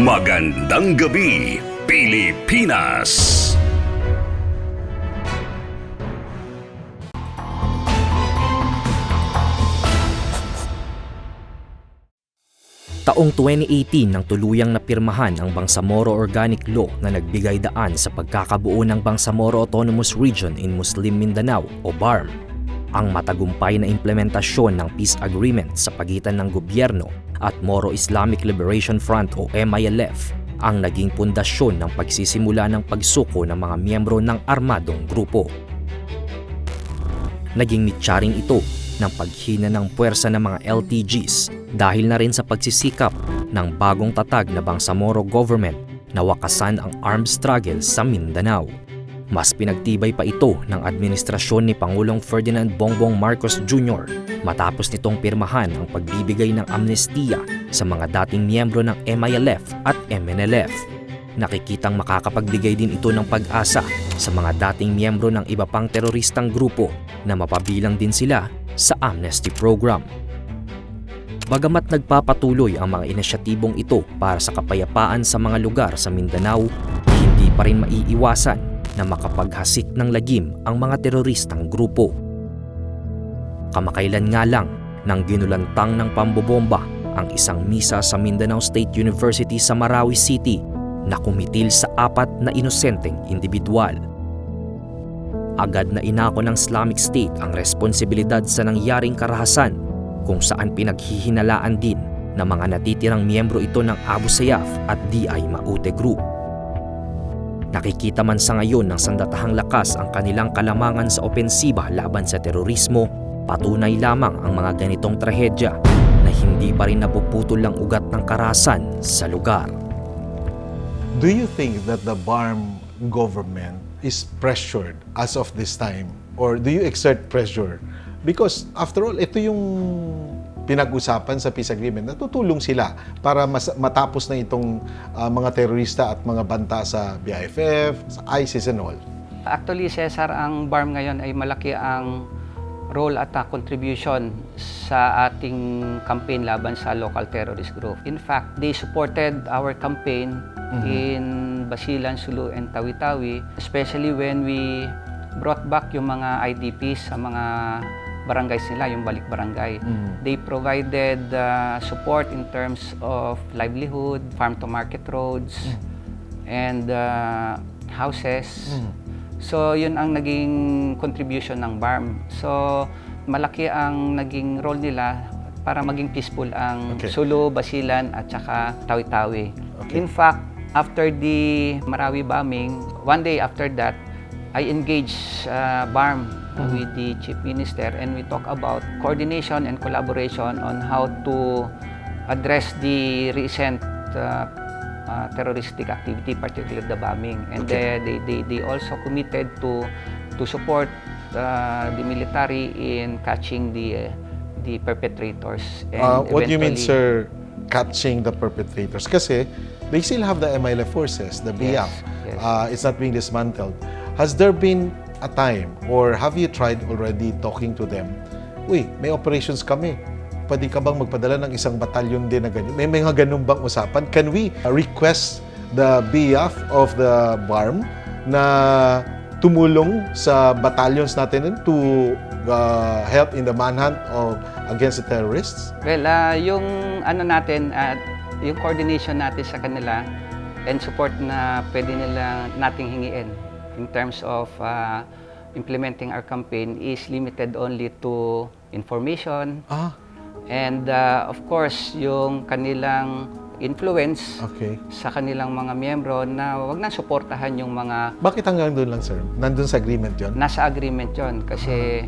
Magandang gabi, Pilipinas! Taong 2018 nang tuluyang napirmahan ang Bangsamoro Organic Law na nagbigay daan sa pagkakabuo ng Bangsamoro Autonomous Region in Muslim Mindanao o BARM. Ang matagumpay na implementasyon ng peace agreement sa pagitan ng gobyerno at Moro Islamic Liberation Front o MILF ang naging pundasyon ng pagsisimula ng pagsuko ng mga miyembro ng armadong grupo. Naging mityaring ito ng paghina ng puwersa ng mga LTGs dahil na rin sa pagsisikap ng bagong tatag na Bangsamoro government na wakasan ang armed struggle sa Mindanao. Mas pinagtibay pa ito ng administrasyon ni Pangulong Ferdinand Bongbong Marcos Jr. matapos nitong pirmahan ang pagbibigay ng amnestiya sa mga dating miyembro ng MILF at MNLF. Nakikitang makakapagbigay din ito ng pag-asa sa mga dating miyembro ng iba pang teroristang grupo na mapabilang din sila sa amnesty program. Bagamat nagpapatuloy ang mga inisyatibong ito para sa kapayapaan sa mga lugar sa Mindanao, hindi pa rin maiiwasan na makapaghasik ng lagim ang mga teroristang grupo. Kamakailan nga lang nang ginulantang ng pambobomba ang isang misa sa Mindanao State University sa Marawi City na kumitil sa apat na inosenteng individual. Agad na inako ng Islamic State ang responsibilidad sa nangyaring karahasan kung saan pinaghihinalaan din ng mga natitirang miyembro ito ng Abu Sayyaf at DI Maute Group. Nakikita man sa ngayon ng sandatahang lakas ang kanilang kalamangan sa opensiba laban sa terorismo, patunay lamang ang mga ganitong trahedya na hindi pa rin napuputol ang ugat ng karahasan sa lugar. Do you think that the BARM government is pressured as of this time? Or do you exert pressure? Because after all, ito yung pinag-usapan sa peace agreement na tutulong sila para mas- matapos na itong ah, mga terorista at mga banta sa BIFF, sa ISIS and all. Actually, Cesar, ang BARM ngayon ay malaki ang role at uh, contribution sa ating campaign laban sa local terrorist group. In fact, they supported our campaign in Basilan, Sulu, and Tawi-Tawi, especially when we brought back yung mga IDPs sa mga barangays nila, yung balik barangay. They provided uh, support in terms of livelihood, farm-to-market roads, and uh, houses. So, yun ang naging contribution ng BARM. So, malaki ang naging role nila para maging peaceful ang Okay. Sulu, Basilan, at saka Tawi-Tawi. Okay. In fact, after the Marawi bombing, one day after that, I engaged uh, BARM with the Chief Minister and we talk about coordination and collaboration on how to address the recent uh, uh, terroristic activity, particularly the bombing. And Okay. they, they, they also committed to to support uh, the military in catching the uh, the perpetrators. And Uh, what do you mean, sir, catching the perpetrators? Kasi they still have the MILF forces, the BIAF. yes. Uh, it's not being dismantled. Has there been a time or have you tried already talking to them? Uy, may operations kami. Pwede ka bang magpadala ng isang batalyon din na ganyan? May mga ganun bang usapan? Can we uh, request the BIAF of the BARM na tumulong sa battalions natin to uh, help in the manhunt of against the terrorists? Well, ah, yung ano natin, at yung coordination natin sa kanila and support na pwede nila nating hingiin in terms of ah, implementing our campaign is limited only to information Ah, and ah, of course yung kanilang influence okay. sa kanilang mga miyembro na wag na suportahan yung mga Bakit hanggang doon lang, sir? Nandun sa agreement yon? nasa agreement yon kasi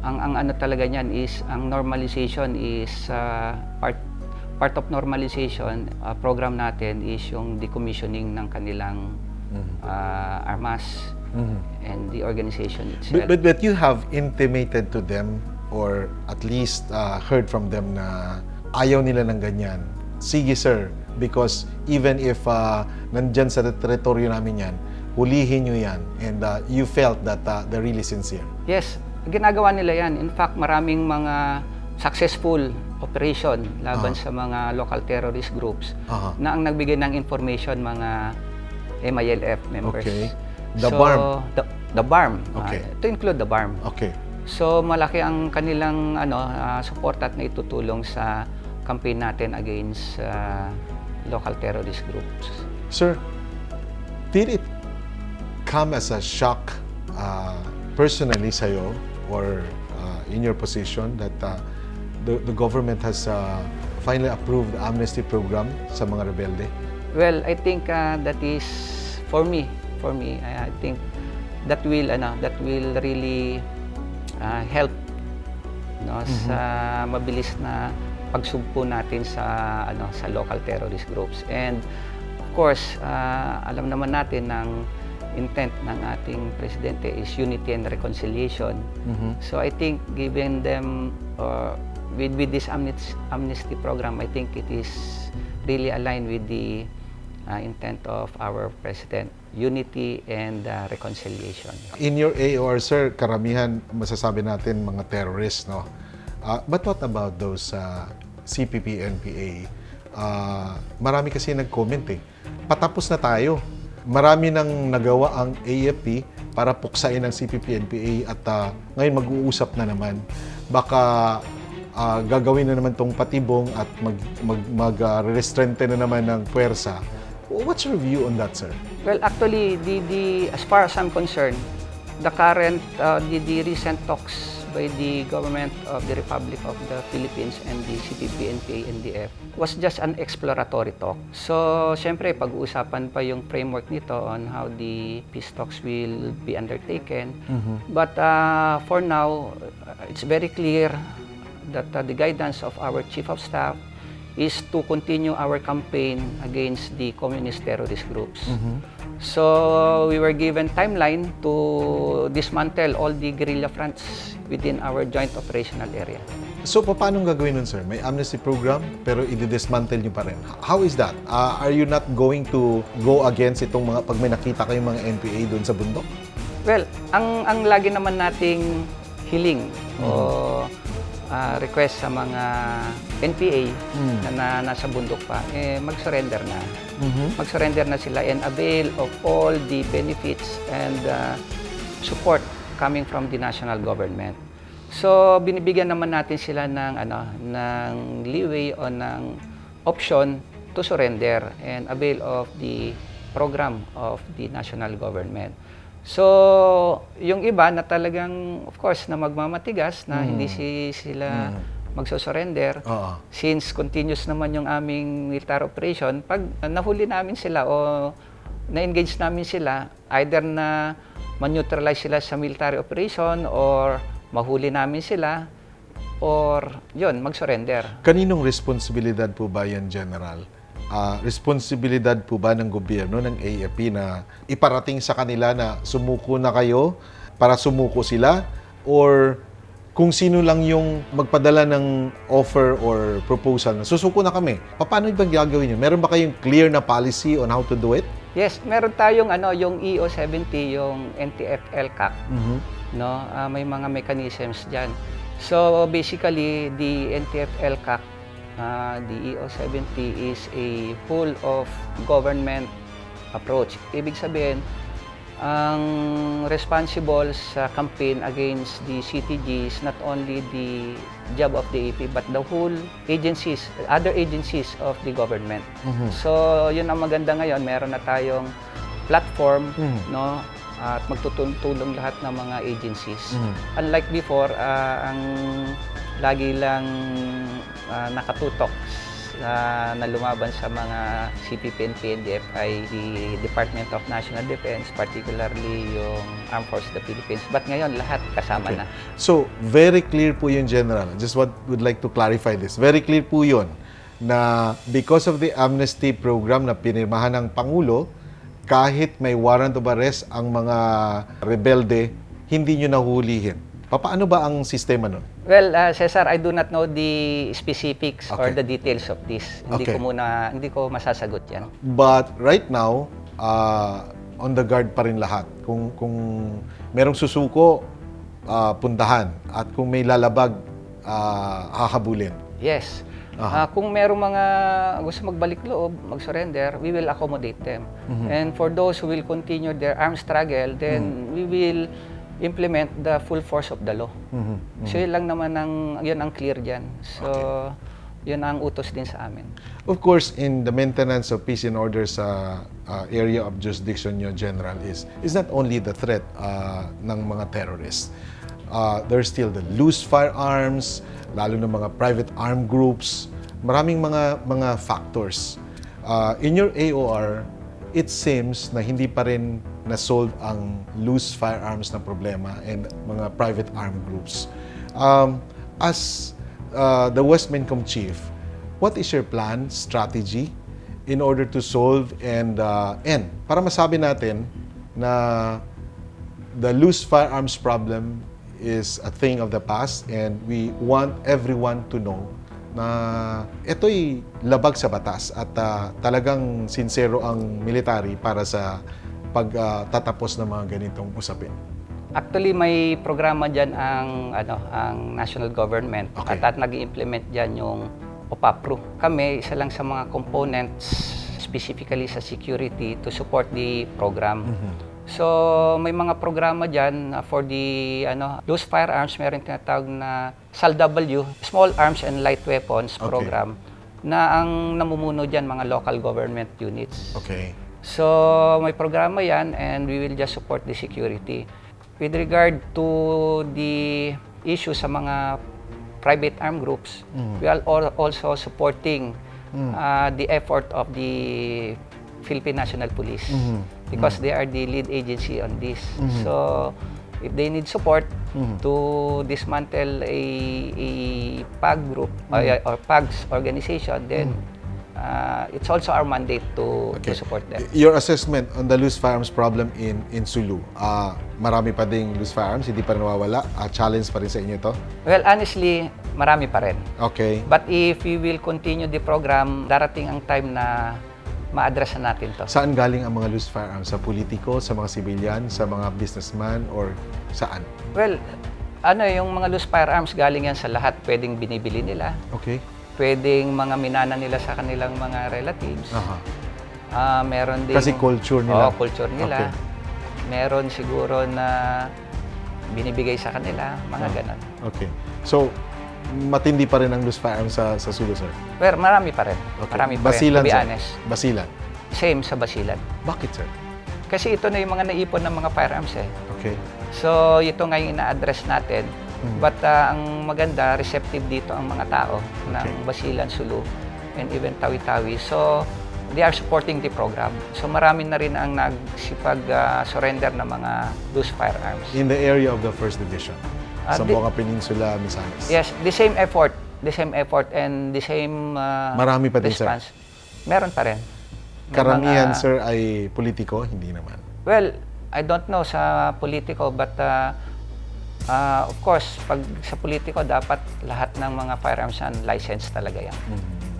ang ang ano talaga niyan is ang normalization is uh, part part of normalization uh, program natin is yung decommissioning ng kanilang uh, armas Mhm. and the organization itself. But, but, but you have intimated to them or at least uh, heard from them na ayaw nila ng ganyan. Sige, sir. Because even if uh, nandyan sa teritoryo namin yan, hulihin nyo yan. And uh, you felt that uh, they're really sincere. Yes, ginagawa nila yan. In fact, maraming mga successful operation laban Ah. sa mga local terrorist groups Aha. na ang nagbigay ng information mga MILF members. Okay. The so, BARM. The, the BARM. ah, Okay. to include the BARM. Okay. So malaki ang kanilang ano ah, support at naitutulong sa campaign natin against ah, local terrorist groups. Sir, did it come as a shock uh, personally sa'yo or uh, in your position that uh, the, the government has uh, finally approved the amnesty program sa mga rebelde? Well, I think ah, that is for me, for me, I, I think that will ano, that will really ah, help no sa mabilis na pagsugpo natin sa ano sa local terrorist groups. And of course, ah, alam naman natin ng intent ng ating presidente is unity and reconciliation. So I think given them uh, with with this amnesty, amnesty program, I think it is really aligned with the uh, intent of our president, unity and uh, reconciliation. In your AOR, sir, karamihan masasabi natin mga terrorists, no? Uh, but what about those uh, CPP, NPA? Uh, marami kasi nag-comment eh. Patapos na tayo. Marami nang nagawa ang AFP para puksain ang CPP, NPA at uh, ngayon mag-uusap na naman. Baka uh, gagawin na naman tong patibong at mag, mag, mag uh, na naman ng puwersa. What's your view on that, sir? Well, actually, the, the, as far as I'm concerned, the current, uh, the, the recent talks by the government of the Republic of the Philippines and the CPP, NPA, NDF was just an exploratory talk. So, syempre, pag-uusapan pa yung framework nito on how the peace talks will be undertaken. But uh, for now, it's very clear that uh, the guidance of our Chief of Staff is to continue our campaign against the communist terrorist groups. So we were given timeline to dismantle all the guerrilla fronts within our joint operational area. So, paano gagawin nun, sir? May amnesty program, pero i-dismantle nyo pa rin. How is that? Uh, are you not going to go against itong mga, pag may nakita kayong mga NPA doon sa bundok? Well, ang ang lagi naman nating hiling o ah, request sa mga NPA na, na nasa bundok pa, eh, mag-surrender na. Mag-surrender na sila and avail of all the benefits and ah, support coming from the national government. So, binibigyan naman natin sila ng ano ng leeway o ng option to surrender and avail of the program of the national government. So, yung iba na talagang of course na magmamatigas na hindi si sila magso-surrender Oo. since continuous naman yung aming military operation, pag nahuli namin sila o na-engage namin sila, either na man-neutralize sila sa military operation or mahuli namin sila or yun, mag-surrender. Kaninong responsibilidad po ba yan, General? Ah, responsibilidad po ba ng gobyerno, ng AFP na iparating sa kanila na sumuko na kayo para sumuko sila? Or kung sino lang yung magpadala ng offer or proposal na susuko na kami, paano ba gagawin yun? Meron ba kayong clear na policy on how to do it? Yes, meron tayong ano, yung EO70, yung NTF-LCAC. no Ah, may mga mechanisms diyan so basically the NTF-LCAC uh, the EO70 is a full of government approach. Ibig sabihin ang responsible sa campaign against the CTG is not only the job of the AP but the whole agencies other agencies of the government. So yun ang maganda ngayon. Meron na tayong platform no? At magtutulong lahat ng mga agencies. Unlike before, ah, ang lagi lang ah, nakatutok sa- na lumaban sa mga CPP and PNDF ay the Department of National Defense, particularly yung Armed Forces of the Philippines. But ngayon, lahat kasama na. So, very clear po yun, General. Just what would like to clarify this. Very clear po yun na because of the amnesty program na pinirmahan ng Pangulo, kahit may warrant of arrest ang mga rebelde, hindi nyo nahulihin. Paano ba ang sistema nun? Well, ah, Cesar, I do not know the specifics or Okay. the details of this. Hindi Okay. ko muna, hindi ko masasagot yan. But right now, uh, on the guard pa rin lahat. Kung, kung merong susuko, uh, puntahan. At kung may lalabag, uh, hahabulin. Yes. Aha. Ah, kung merong mga gusto magbalik loob, mag-surrender, we will accommodate them. And for those who will continue their armed struggle, then we will implement the full force of the law. So yun lang naman ang, yun ang clear dyan. So yun ang utos din sa amin. Of course, in the maintenance of peace and order sa uh, area of jurisdiction nyo, General, is, is not only the threat uh, ng mga terrorists. Uh, there's still the loose firearms, lalo ng mga private armed groups, maraming mga mga factors. Uh, in your AOR, it seems na hindi pa rin na-solve ang loose firearms na problema and mga private armed groups. Um, as uh, the West Mincom chief, what is your plan, strategy in order to solve and uh, end? Para masabi natin na the loose firearms problem is a thing of the past and we want everyone to know na ito'y labag sa batas at uh, talagang sincero ang military para sa pagtatapos ng mga ganitong usapin. Actually, may programa dyan ang, ano, ang national government Okay. at, at nag-implement dyan yung OPAPRO. Kami, isa lang sa mga components specifically sa security to support the program. So, may mga programa dyan uh, for the ano, loose firearms, meron tinatawag na SALW, Small Arms and Light Weapons Okay. Program, na ang namumuno dyan mga local government units. Okay. So, may programa yan and we will just support the security. With regard to the issue sa mga private armed groups, we are al- also supporting uh, the effort of the Philippine National Police because they are the lead agency on this. So, if they need support to dismantle a, a PAG group or, or PAG's organization, then uh, it's also our mandate to, to support them. Your assessment on the loose firearms problem in in Sulu, ah, marami pa ding loose firearms, hindi pa rin nawawala. Ah, challenge pa rin sa inyo to? Well, honestly, marami pa rin. Okay. But if we will continue the program, darating ang time na ma-address na natin to. Saan galing ang mga loose firearms? Sa politiko, sa mga civilian, sa mga businessman, or saan? Well, ano yung mga loose firearms galing yan sa lahat pwedeng binibili nila, Okay. pwedeng mga minana nila sa kanilang mga relatives. Aha. Ah, meron din Kasi culture nila. Oo, culture nila. Okay. Meron siguro na binibigay sa kanila, mga ganon. Okay. So, matindi pa rin ang loose firearms sa, sa Sulu, sir? Pero marami pa rin. Okay. Marami pa Basilan, rin, to be sir? honest. Basilan. Same sa Basilan. Bakit, sir? Kasi ito na yung mga naipon ng mga firearms eh. Okay. So, ito nga yung ina-address natin. Mm. But ah, ang maganda, receptive dito ang mga tao ng Okay. Basilan, Sulu, and even Tawi-Tawi. So, they are supporting the program. So, marami na rin ang nagsipag-surrender ng mga loose firearms. In the area of the First Division. Sa di- Buanga Peninsula, Misamis. Yes, the same effort. The same effort and the same ah, Marami pa din, sir. Meron pa rin. May Karamihan, mga- sir, ay politiko? Hindi naman. Well, I don't know sa politiko but uh, uh, of course, pag sa politiko dapat lahat ng mga firearms yan license talaga yan.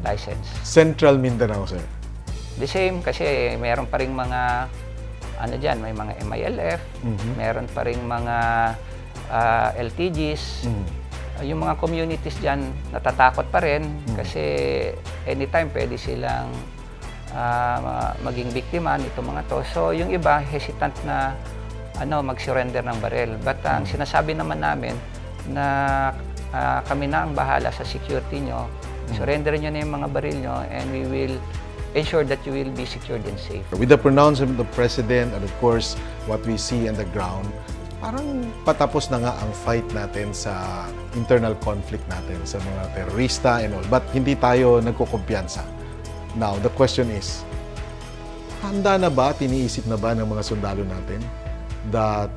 License. Central Mindanao, sir. The same kasi meron pa ring mga ano diyan, may mga MILF, meron pa ring mga uh, LTGs. Uh, Yung mga communities diyan natatakot pa rin kasi anytime pwede silang ah, ma- maging biktima nito mga to. So yung iba hesitant na ano mag-surrender ng baril. But ang sinasabi naman namin na ah, kami na ang bahala sa security nyo. Surrender nyo na yung mga baril nyo and we will ensure that you will be secured and safe. With the pronouncement of the President and of course, what we see on the ground, parang patapos na nga ang fight natin sa internal conflict natin sa mga terorista and all. But hindi tayo nagkukumpiyansa. Now, the question is, handa na ba, tiniisip na ba ng mga sundalo natin that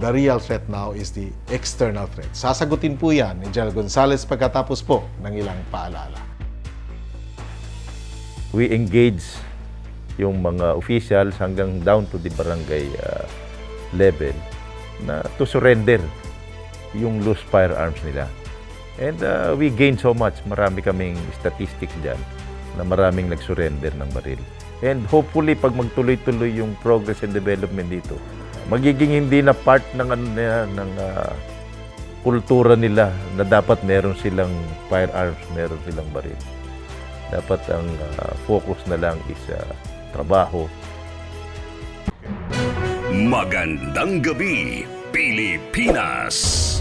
the real threat now is the external threat? Sasagutin po yan ni General Gonzales pagkatapos po ng ilang paalala. we engage yung mga officials hanggang down to the barangay uh, level na to surrender yung loose firearms nila. And uh, we gain so much. Marami kaming statistics dyan na maraming nag-surrender ng baril. And hopefully, pag magtuloy-tuloy yung progress and development dito, magiging hindi na part ng, yan, ng, uh, kultura nila na dapat meron silang firearms, meron silang baril. Dapat ang ah, focus na lang is ah, trabaho, Magandang gabi, Pilipinas!